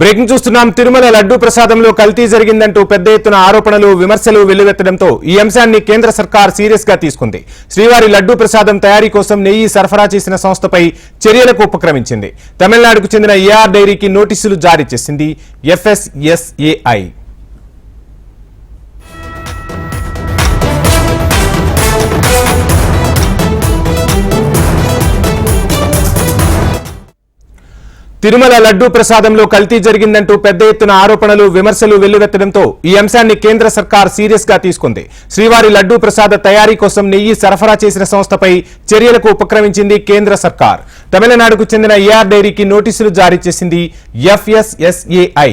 Breaking చూస్తున్నాం. తిరుమల లడ్డూ ప్రసాదంలో కల్తీ జరిగిందంటూ పెద్ద ఎత్తున ఆరోపణలు విమర్శలు వెల్లువెత్తడంతో ఈ అంశాన్ని కేంద్ర సర్కార్ సీరియస్గా తీసుకుంది. శ్రీవారి లడ్డూ ప్రసాదం తయారీ కోసం నెయ్యి సరఫరా చేసిన సంస్థపై చర్యలకు ఉపక్రమించింది. తమిళనాడుకు చెందిన ఏఆర్ డైరీకి నోటీసులు జారీ చేసింది ఎఫ్ఎస్ఎస్ఏఐ. తిరుమల లడ్డూ ప్రసాదంలో కల్తీ జరిగిందంటూ పెద్ద ఎత్తున ఆరోపణలు విమర్శలు వెల్లువెత్తడంతో ఈ అంశాన్ని కేంద్ర సర్కార్ సీరియస్గా తీసుకుంది. శ్రీవారి లడ్డూ ప్రసాద తయారీ కోసం నెయ్యి సరఫరా చేసిన సంస్థపై చర్యలకు ఉపక్రమించింది కేంద్ర సర్కార్. తమిళనాడుకు చెందిన ఏఆర్ డైరీకి నోటీసులు జారీ చేసింది ఎఫ్ఎస్ఎస్ఏఐ.